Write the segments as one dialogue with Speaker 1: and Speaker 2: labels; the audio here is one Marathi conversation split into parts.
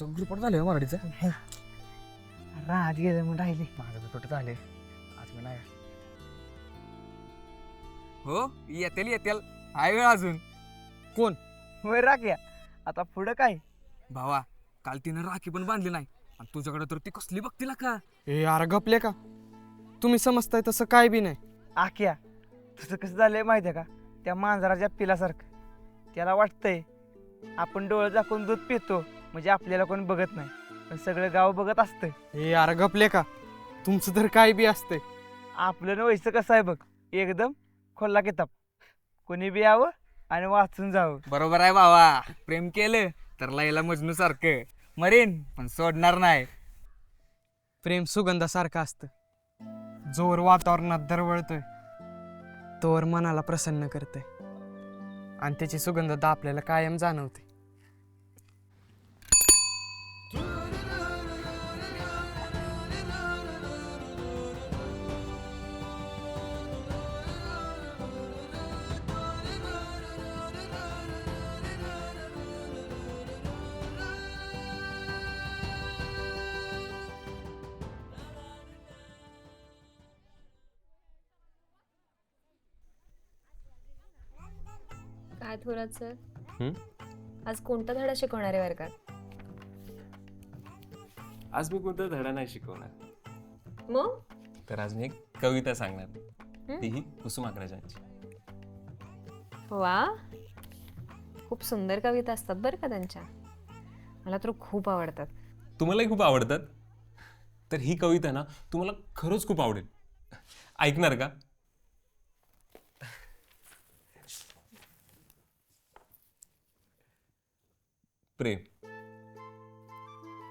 Speaker 1: असं ग्रुपट झालं मराठीचं.
Speaker 2: राहत गेलं मग राहिले.
Speaker 1: माझं ग्रुपट झाले. आज मी नाही. हो येतील येतील. आहे वेळ अजून. कोण?
Speaker 2: होय राख्या आता पुढं काय?
Speaker 1: भावा काल तिनं राखी पण बांधली नाही. आणि तुझ्याकडे तर ती कसली बघतीला का?
Speaker 3: ए यार गपले का? तुम्ही समजताय तसं काय बी नाही.
Speaker 2: आख्या तुझं कसं झालंय माहिती आहे का? त्या मांजराच्या पिलासारखं. त्याला वाटतंय आपण डोळं झाकून दूध पितो. म्हणजे आपल्याला कोणी बघत नाही. पण सगळं गाव बघत असतं
Speaker 3: ए यार गपले का? तुमचं तर काय बी असतंय.
Speaker 2: आपलं न व्हायचं कसं आहे बघ. एकदम खोल्ला किताब. कोणी बी यावं आणि वाचून जावं.
Speaker 1: बरोबर आहे भावा. प्रेम केलं तर लैला मजनू सारखं. मरीन पण सोडणार नाही.
Speaker 3: प्रेम सुगंधासारखं असतं. जोर वातावरणात दरवळतोय. तोवर मनाला प्रसन्न करते आणि त्याची सुगंधता आपल्याला कायम जाणवते.
Speaker 4: काय थोरात सर? आज कोणता धडा शिकवणार आहे वर्गात
Speaker 5: आज मी कोणता धडा नाही शिकवणार.
Speaker 4: मग?
Speaker 5: तर आज मी एक कविता सांगणार. तीही कुसुमाग्रजांची
Speaker 4: वा खूप सुंदर कविता असतात बरं का त्यांच्या. मला तर खूप आवडतात.
Speaker 5: तुम्हालाही खूप आवडतात? तर ही कविता ना तुम्हाला खरंच खूप आवडेल. ऐकणार का? प्रेम.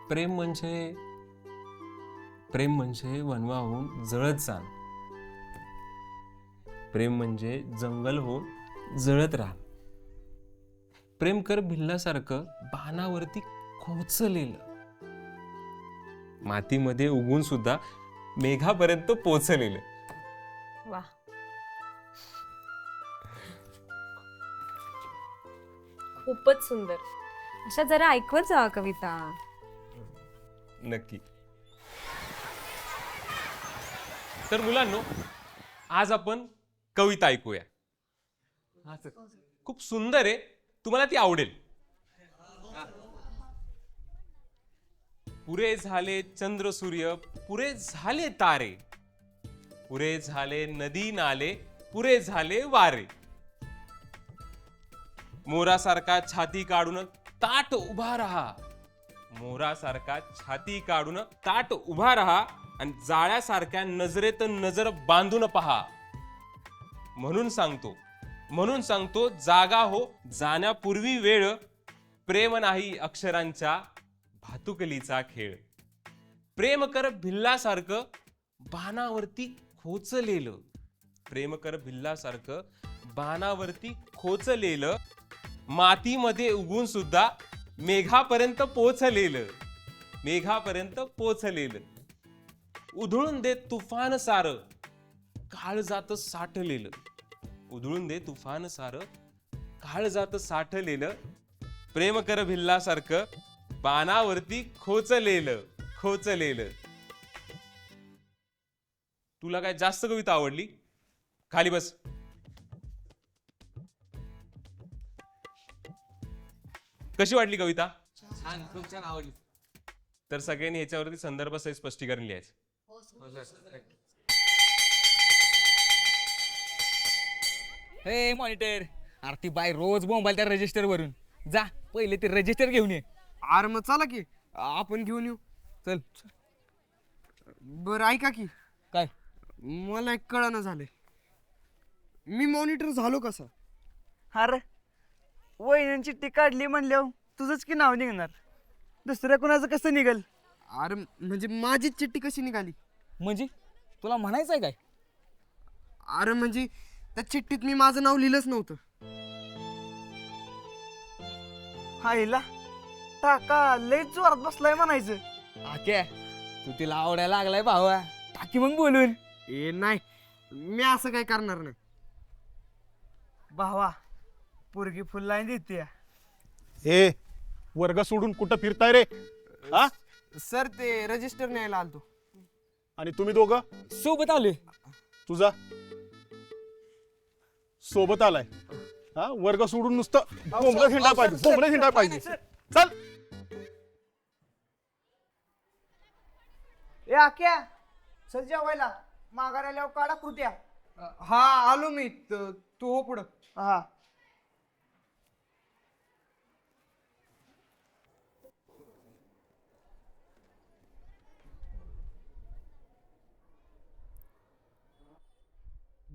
Speaker 5: प्रेम म्हणजे प्रेम म्हणजे वनवाहून जळत जाण. प्रेम म्हणजे जंगल होऊन जळत राहा प्रेम कर भिल्लासारखं बाणावरती खोचलेलं मातीमध्ये उगून सुद्धा मेघापर्यंत पोचलेलं.
Speaker 4: वा खूपच सुंदर. अशा जरा ऐकवत जावा कविता.
Speaker 5: नक्की. तर मुलांनो आज आपण कविता ऐकूया. खूप सुंदर आहे. तुम्हाला ती आवडेल. पुरे झाले चंद्र सूर्य पुरे झाले तारे. पुरे झाले नदी नाले पुरे झाले वारे. मोरासारखा छाती काढून ताट उभा राहा. मोरासारखा छाती काढून ताट उभा राहा आणि जाळ्यासारख्या नजरेत नजर बांधून पहा. म्हणून सांगतो म्हणून सांगतो जागा हो जाण्यापूर्वी वेळ प्रेम नाही अक्षरांच्या भातुकलीचा खेळ. प्रेम कर भिल्लासारखं बाणावरती खोचलेलं. प्रेम कर भिल्लासारखं बाणावरती खोचलेलं मातीमध्ये उगून सुद्धा मेघापर्यंत पोचलेलं मेघापर्यंत पोचलेलं उधळून दे तुफान सार काळ जात साठलेलं. उधळून दे तुफान सार काळ जात साठलेलं. प्रेम कर भिल्लासारखं बाणावरती खोचलेलं खोचलेलं. तुला काय जास्त कविता आवडली? खाली बस. कशी वाटली कविता?
Speaker 1: छान खूप छान आवडली.
Speaker 5: तर सगळ्यांनी ह्याच्यावरती संदर्भ सहित स्पष्टीकरण लिहायचं.
Speaker 1: हे मॉनिटर अरे ती बाय रोज मोबाईल त्या रजिस्टर वरून. जा पहिले ते रजिस्टर घेऊन ये.
Speaker 3: अरे मग चला की. आपण घेऊन येऊ.
Speaker 1: चल.
Speaker 3: बरं ऐका की.
Speaker 1: काय?
Speaker 3: मला एक कळणं झालंय. मी मॉनिटर झालो कसा
Speaker 2: अरे वहिन्याची चिठ्ठी काढली म्हणल्यावर तुझंच की नाव निघणार? दुसऱ्या कुणाचं कसं निघल?
Speaker 3: अरे म्हणजे माझी चिठ्ठी कशी निघाली?
Speaker 1: म्हणजे? तुला म्हणायचं आहे काय?
Speaker 3: अरे म्हणजे त्या चिठ्ठीत मी माझं नाव लिहिलंच नव्हतं.
Speaker 2: हायला टाका लय जोरात बसलाय म्हणायचं.
Speaker 1: आक्या तू तिला आवडायला लागलाय भावा. टाकी मग बोलून.
Speaker 3: ए नाही मी असं काय करणार नाही.
Speaker 2: भावा पोरगी फुल लाईन देते.
Speaker 6: ए वर्ग सोडून कुठं फिरताय रे? हा?
Speaker 3: सर ते रजिस्टर न्यायला आलतो.
Speaker 6: आणि तुम्ही दोघं?
Speaker 1: सोबत आलोय.
Speaker 6: तुझा? सोबत आलाय. हा? वर्ग सोडून नुसतं बोंबलं हिंडा पाहिजे बोंबलं हिंडा पाहिजे. चल.
Speaker 2: ए आक्या. चल जेवायला. माघार आल्यावर काढा कृत्या
Speaker 3: हा आलो मी. त- तू हो पुढं.
Speaker 2: हा.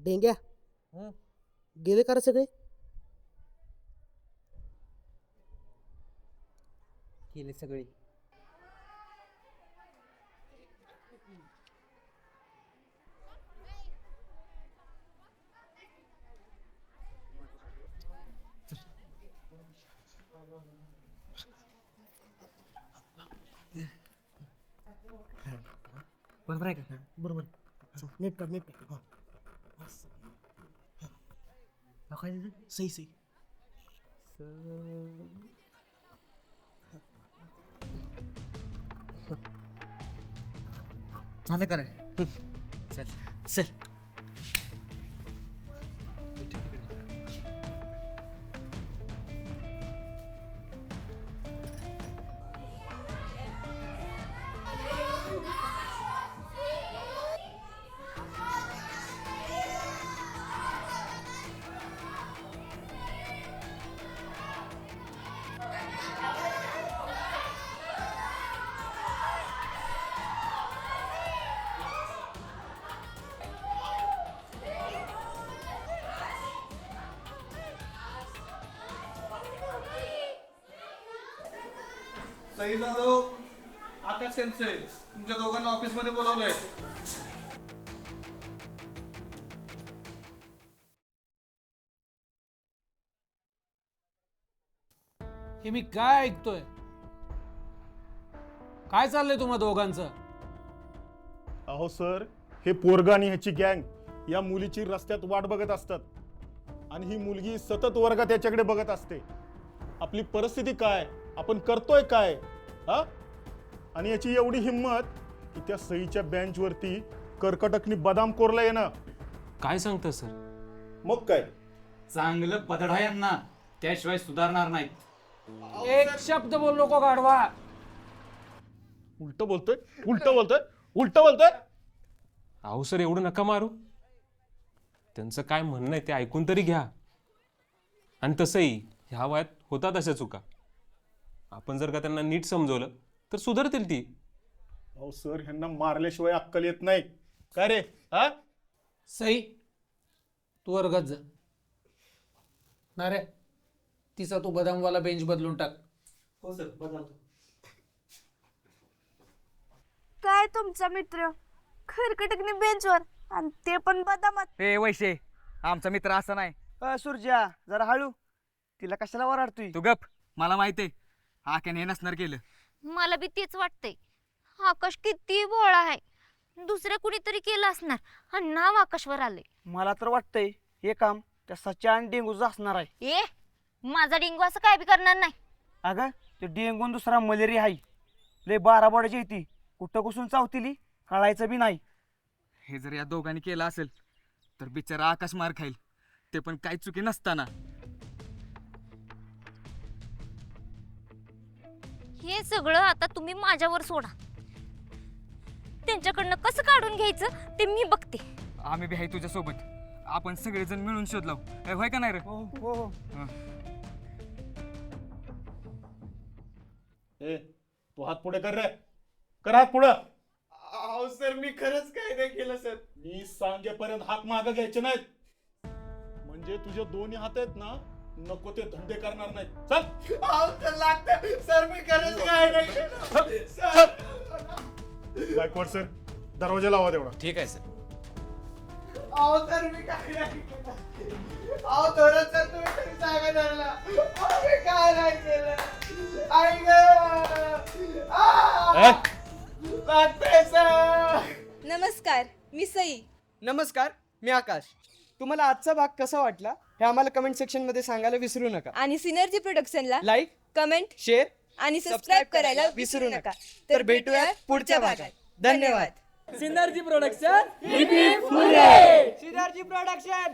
Speaker 7: डेंग्या गेले का रे सगळे
Speaker 2: केले सगळे बरोबर आहे का
Speaker 7: बरोबर नेट काढ नेट काढ सही सही
Speaker 2: झालं का रे चल. चल.
Speaker 8: सई जाधव आकाश सेन्से तुमच्या दोघांना ऑफिसमध्ये बोलावलंय.
Speaker 9: हे मी काय ऐकतोय? काय चाललंय तुम्हा दोघांचं?
Speaker 6: अहो सर हे पोरग आणि ह्याची गँग या मुलीची रस्त्यात वाट बघत असतात. आणि ही मुलगी सतत वर्गात याच्याकडे बघत असते. आपली परिस्थिती काय? आपण करतोय काय? हा? आणि याची एवढी हिंमत की त्या सईच्या बेंचवरती कर्कटकनी बदाम कोरला येणं.
Speaker 5: काय सांगता सर?
Speaker 6: मग काय?
Speaker 10: चांगलं पदडा यांना त्याशिवाय सुधारणार नाहीत.
Speaker 9: एक शब्द बोल नको गाढवा.
Speaker 6: उलट बोलतोय उलट बोलतोय उलट बोलतोय.
Speaker 5: अहो सर एवढं नका मारू. त्यांचं काय म्हणणं आहे ते ऐकून तरी घ्या. आणि तसंही ह्या वयात होतात अशा चुका. आपण जर का त्यांना नीट समजवलं तर सुधारतील ती.
Speaker 6: अहो सर ह्यांना मारल्याशिवाय अक्कल येत नाही. काय रे? हा?
Speaker 9: सई तू वर्गात जा. ना रे तिचा तू बदामवाला बेंच बदलून टाक.
Speaker 3: हो सर बदलतो.
Speaker 11: काय तुमचा मित्र? खरकटकने बेंचवर आणि ते पण बदामात.
Speaker 1: ए वैशे आमचा मित्र असा नाही.
Speaker 2: अ सुरजा जरा हळू. तिला कशाला वराडतोय
Speaker 1: तू गप मला माहिती आहे. आक्याने हे नसणार केलं?
Speaker 11: मला बी तेच वाटतंय. आकाश किती भोळा आहे. दुसऱ्या कुणीतरी केलं असणार आणि नाव आकाशवर आले
Speaker 2: मला तर वाटतंय हे काम त्या सच्या आणि डेंगूचं असणार आहे.
Speaker 11: ए माझा डिंगू असं काय बी करणार नाही.
Speaker 2: अगं ते डेंगून दुसरा मलेरिया आहे. लय बारा बोडाची येते कुठं कुसून चावतीली कळायचं बी नाही.
Speaker 1: हे जर या दोघांनी केलं असेल तर बिचारा आकाश मार खाईल. ते पण काही चुकी नसताना.
Speaker 11: हे सगळं आता तुम्ही माझ्यावर सोडा. त्यांच्याकडनं कसं काढून घ्यायचं ते मी बघते.
Speaker 1: आम्ही बी आहे तुझ्या सोबत आपण सगळेजण मिळून शोध लावू ए, होय का नाही रे?
Speaker 2: हो हो हो.
Speaker 1: हं.
Speaker 6: ए तू हात पुढे कर रे. कर हात पुढं.
Speaker 3: अहो सर मी खरंच काय नाही केलं सर.
Speaker 6: मी सांगेपर्यंत हात मागं घ्यायचे नाहीत. म्हणजे तुझे दोन्ही हात आहेत ना नको ते धंदे करणार नाहीत. चल.
Speaker 3: अहो तर लागतं सर मी खरंच काय नाही केलं. सर.
Speaker 6: गायकवाड सर दरवाजा लावा तेवढा.
Speaker 10: ठीक आहे सर
Speaker 3: अहो सर मी काय नाही केलं. अहो थोडं सर तुम्ही तरी सांगा अहो, मी काय नाही केलं. आई ग. लागतंय सर.
Speaker 11: नमस्कार मी सई.
Speaker 3: नमस्कार मी आकाश. तुम्हाला आजचा भाग कसा वाटला हे आम्हाला कमेंट सेक्शनमध्ये सांगायला विसरू नका.
Speaker 11: आणि सिनर्जी प्रोडक्शनला
Speaker 3: लाईक
Speaker 11: कमेंट
Speaker 3: शेअर
Speaker 12: आणि सबस्क्राईब करायला विसरू नका. तर भेटूया पुढच्या भागात. धन्यवाद.
Speaker 3: Synergy production
Speaker 2: synergy production